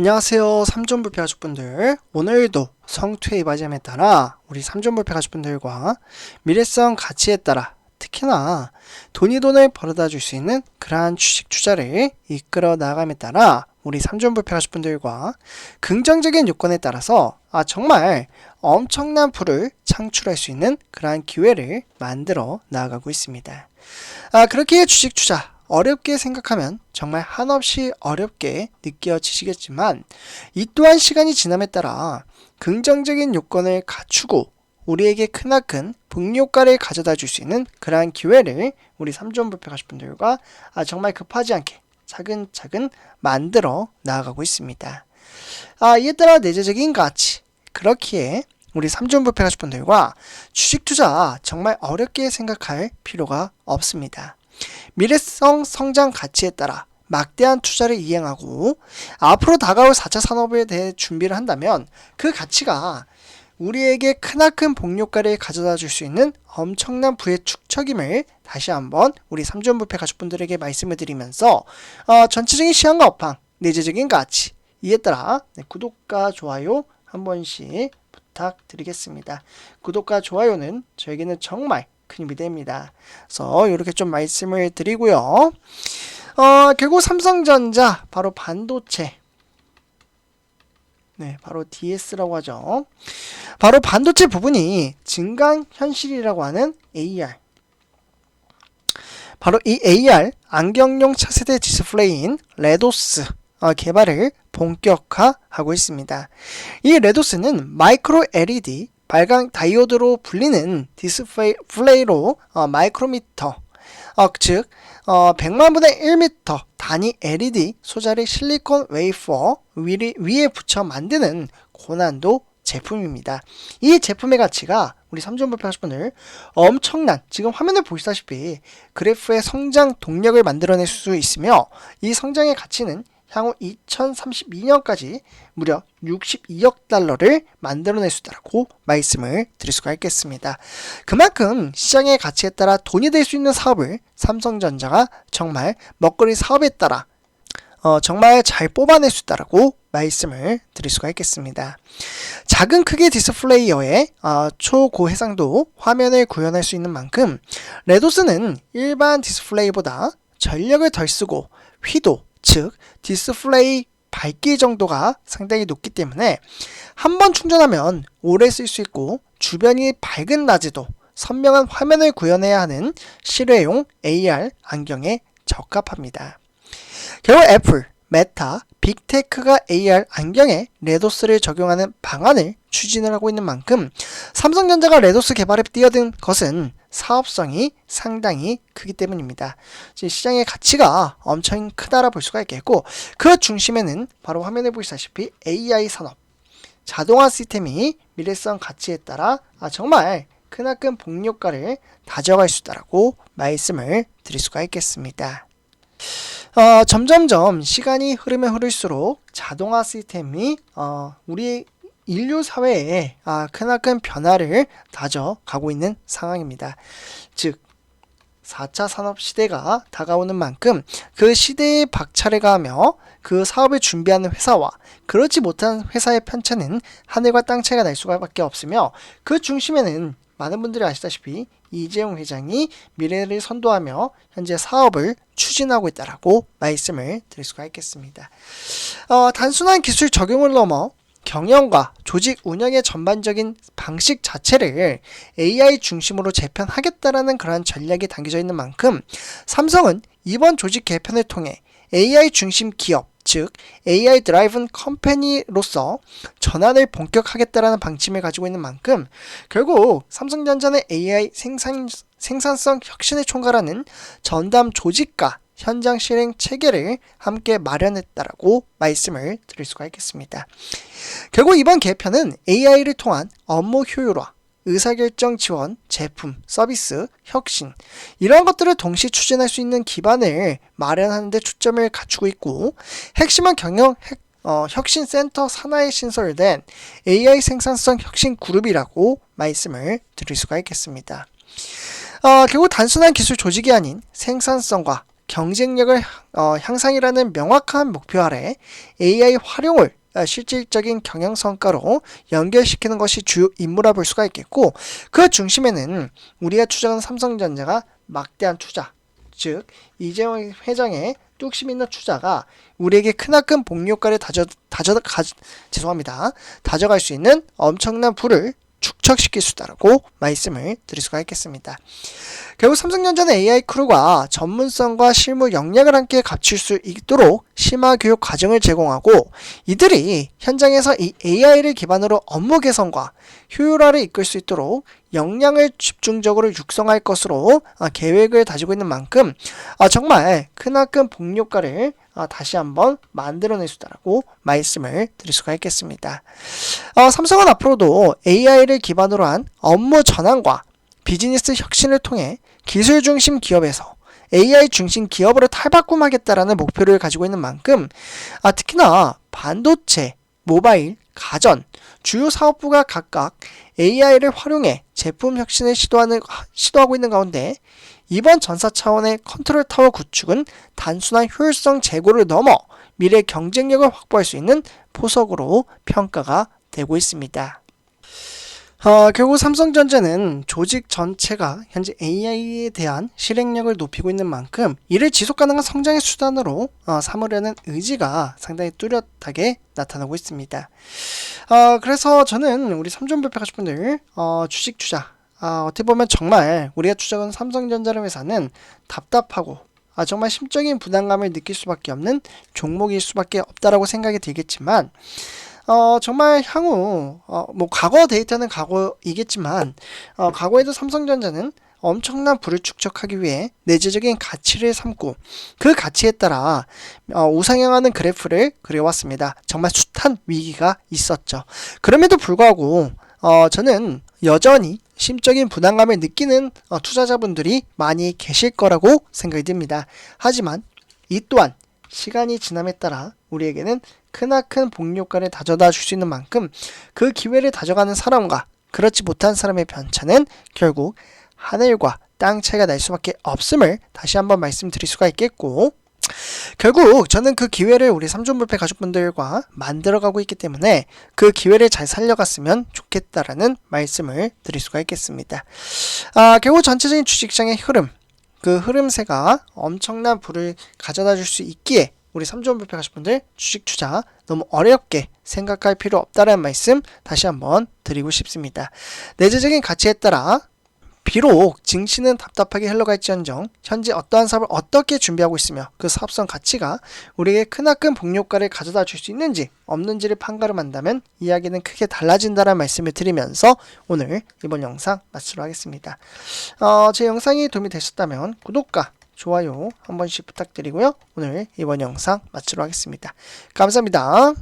안녕하세요. 삼존불패 가족분들. 오늘도 성투의 이바지함에 따라 우리 삼존불패 가족분들과 미래성 가치에 따라 특히나 돈이 돈을 벌어다 줄 수 있는 그러한 주식 투자를 이끌어 나감에 따라 우리 삼존불패 가족분들과 긍정적인 요건에 따라서 아 정말 엄청난 부를 창출할 수 있는 그러한 기회를 만들어 나아가고 있습니다. 아 그렇게 주식 투자 어렵게 생각하면 정말 한없이 어렵게 느껴지시겠지만 이 또한 시간이 지남에 따라 긍정적인 요건을 갖추고 우리에게 크나큰 복리효과를 가져다 줄 수 있는 그러한 기회를 우리 삼존불패 가족분들과 아, 정말 급하지 않게 차근차근 만들어 나아가고 있습니다. 아, 이에 따라 내재적인 가치 그렇기에 우리 삼존불패 가족분들과 주식 투자 정말 어렵게 생각할 필요가 없습니다. 미래성 성장 가치에 따라 막대한 투자를 이행하고 앞으로 다가올 4차 산업에 대해 준비를 한다면 그 가치가 우리에게 크나큰 복료가를 가져다 줄 수 있는 엄청난 부의 축적임을 다시 한번 우리 삼존부패 가족분들에게 말씀을 드리면서 어, 전체적인 시향과 업황, 내재적인 가치 이에 따라 네, 구독과 좋아요 한 번씩 부탁드리겠습니다. 구독과 좋아요는 저에게는 정말 큰 힘이 됩니다. 그래서 이렇게 좀 말씀을 드리고요. 어, 결국 삼성전자 바로 반도체 네, 바로 DS라고 하죠. 바로 반도체 부분이 증강현실이라고 하는 AR. 바로 이 AR 안경용 차세대 디스플레이인 레도스 어, 개발을 본격화하고 있습니다. 이 레도스는 마이크로 LED 발광 다이오드로 불리는 디스플레이로 어, 마이크로미터 어, 즉 어, 100만 분의 1m 단위 LED 소자리 실리콘 웨이퍼 위, 위에 붙여 만드는 고난도 제품입니다. 이 제품의 가치가 우리 삼존불패 하시분들 엄청난 지금 화면을 보시다시피 그래프의 성장 동력을 만들어낼 수 있으며 이 성장의 가치는 향후 2032년까지 무려 62억 달러를 만들어낼 수 있다고 말씀을 드릴 수가 있겠습니다. 그만큼 시장의 가치에 따라 돈이 될 수 있는 사업을 삼성전자가 정말 먹거리 사업에 따라 어, 정말 잘 뽑아낼 수 있다라고 말씀을 드릴 수가 있겠습니다. 작은 크기 디스플레이어의 어, 초고 해상도 화면을 구현할 수 있는 만큼 레도스는 일반 디스플레이보다 전력을 덜 쓰고 휘도 즉 디스플레이 밝기 정도가 상당히 높기 때문에 한 번 충전하면 오래 쓸 수 있고 주변이 밝은 낮에도 선명한 화면을 구현해야 하는 실외용 AR 안경에 적합합니다. 결국 애플, 메타, 빅테크가 AR 안경에 레도스를 적용하는 방안을 추진을 하고 있는 만큼 삼성전자가 레도스 개발에 뛰어든 것은 사업성이 상당히 크기 때문입니다. 시장의 가치가 엄청 크다라 볼 수가 있겠고 그 중심에는 바로 화면에 보시다시피 AI 산업, 자동화 시스템이 미래성 가치에 따라 아, 정말 크나큰 복료가를 다져갈 수 있다라고 말씀을 드릴 수가 있겠습니다. 어, 점점점 시간이 흐르면 흐를수록 자동화 시스템이 어, 우리 인류 사회에 아, 크나큰 변화를 다져가고 있는 상황입니다. 즉 4차 산업 시대가 다가오는 만큼 그 시대에 박차를 가하며 그 사업을 준비하는 회사와 그렇지 못한 회사의 편차는 하늘과 땅 차이가 날 수밖에 없으며 그 중심에는 많은 분들이 아시다시피 이재용 회장이 미래를 선도하며 현재 사업을 추진하고 있다라고 말씀을 드릴 수가 있겠습니다. 어, 단순한 기술 적용을 넘어 경영과 조직 운영의 전반적인 방식 자체를 AI 중심으로 재편하겠다라는 그러한 전략이 담겨져 있는 만큼 삼성은 이번 조직 개편을 통해 AI 중심 기업 즉 AI 드라이븐 컴퍼니로서 전환을 본격하겠다라는 방침을 가지고 있는 만큼 결국 삼성전자는 AI 생산 생산성 혁신의 총괄하는 전담 조직과 현장 실행 체계를 함께 마련했다라고 말씀을 드릴 수가 있겠습니다. 결국 이번 개편은 AI를 통한 업무 효율화, 의사결정 지원, 제품, 서비스, 혁신 이러한 것들을 동시에 추진할 수 있는 기반을 마련하는 데 초점을 갖추고 있고 핵심은 경영 핵, 어, 혁신센터 산하에 신설된 AI 생산성 혁신 그룹이라고 말씀을 드릴 수가 있겠습니다. 어, 결국 단순한 기술 조직이 아닌 생산성과 경쟁력을 어, 향상이라는 명확한 목표 아래 AI 활용을 어, 실질적인 경영 성과로 연결시키는 것이 주요 임무라 볼 수가 있겠고 그 중심에는 우리가 추정하는 삼성전자가 막대한 투자 즉 이재용 회장의 뚝심 있는 투자가 우리에게 크나큰 복리효과를 다져, 다져, 가, 죄송합니다. 다져갈 수 있는 엄청난 부를 축적시킬 수 있다고 말씀을 드릴 수가 있겠습니다. 결국 삼성전자는 AI 크루가 전문성과 실무 역량을 함께 갖출 수 있도록 심화 교육 과정을 제공하고 이들이 현장에서 이 AI를 기반으로 업무 개선과 효율화를 이끌 수 있도록 역량을 집중적으로 육성할 것으로 아, 계획을 다지고 있는 만큼 아, 정말 크나큰 복효과를 아, 다시 한번 만들어낼 수 있다고 말씀을 드릴 수가 있겠습니다. 어, 삼성은 앞으로도 AI를 기반으로 한 업무 전환과 비즈니스 혁신을 통해 기술 중심 기업에서 AI 중심 기업으로 탈바꿈하겠다라는 목표를 가지고 있는 만큼 아, 특히나 반도체, 모바일, 가전, 주요 사업부가 각각 AI를 활용해 제품 혁신을 시도하는, 시도하고 있는 가운데 이번 전사 차원의 컨트롤 타워 구축은 단순한 효율성 제고를 넘어 미래 경쟁력을 확보할 수 있는 포석으로 평가가 되고 있습니다. 어, 결국 삼성전자는 조직 전체가 현재 AI에 대한 실행력을 높이고 있는 만큼 이를 지속 가능한 성장의 수단으로 어, 삼으려는 의지가 상당히 뚜렷하게 나타나고 있습니다. 어, 그래서 저는 우리 삼존별표 가족분들 어, 주식 투자 아, 어떻게 보면 정말 우리가 추적한 삼성전자라는 회사는 답답하고 아, 정말 심적인 부담감을 느낄 수밖에 없는 종목일 수밖에 없다라고 생각이 들겠지만 어, 정말 향후, 어, 뭐, 과거 데이터는 과거이겠지만, 어, 과거에도 삼성전자는 엄청난 부를 축적하기 위해 내재적인 가치를 삼고 그 가치에 따라 어, 우상향하는 그래프를 그려왔습니다. 정말 숱한 위기가 있었죠. 그럼에도 불구하고 어, 저는 여전히 심적인 부담감을 느끼는 어, 투자자분들이 많이 계실 거라고 생각이 듭니다. 하지만 이 또한 시간이 지남에 따라 우리에게는 크나큰 복리효과를 다져다 줄 수 있는 만큼 그 기회를 다져가는 사람과 그렇지 못한 사람의 편차는 결국 하늘과 땅 차이가 날 수밖에 없음을 다시 한번 말씀드릴 수가 있겠고 결국 저는 그 기회를 우리 삼존불패 가족분들과 만들어가고 있기 때문에 그 기회를 잘 살려갔으면 좋겠다라는 말씀을 드릴 수가 있겠습니다. 아, 결국 전체적인 주식시장의 흐름, 그 흐름새가 엄청난 부를 가져다 줄 수 있기에 우리 삼존불패 가족분들 주식 투자 너무 어렵게 생각할 필요 없다는 말씀 다시 한번 드리고 싶습니다. 내재적인 가치에 따라 비록 증시는 답답하게 흘러갈지언정 현재 어떠한 사업을 어떻게 준비하고 있으며 그 사업성 가치가 우리에게 크나큰 복효과를 가져다 줄 수 있는지 없는지를 판가름한다면 이야기는 크게 달라진다는 말씀을 드리면서 오늘 이번 영상 마치도록 하겠습니다. 어, 제 영상이 도움이 되셨다면 구독과 좋아요 한 번씩 부탁드리고요. 오늘 이번 영상 마치도록 하겠습니다. 감사합니다.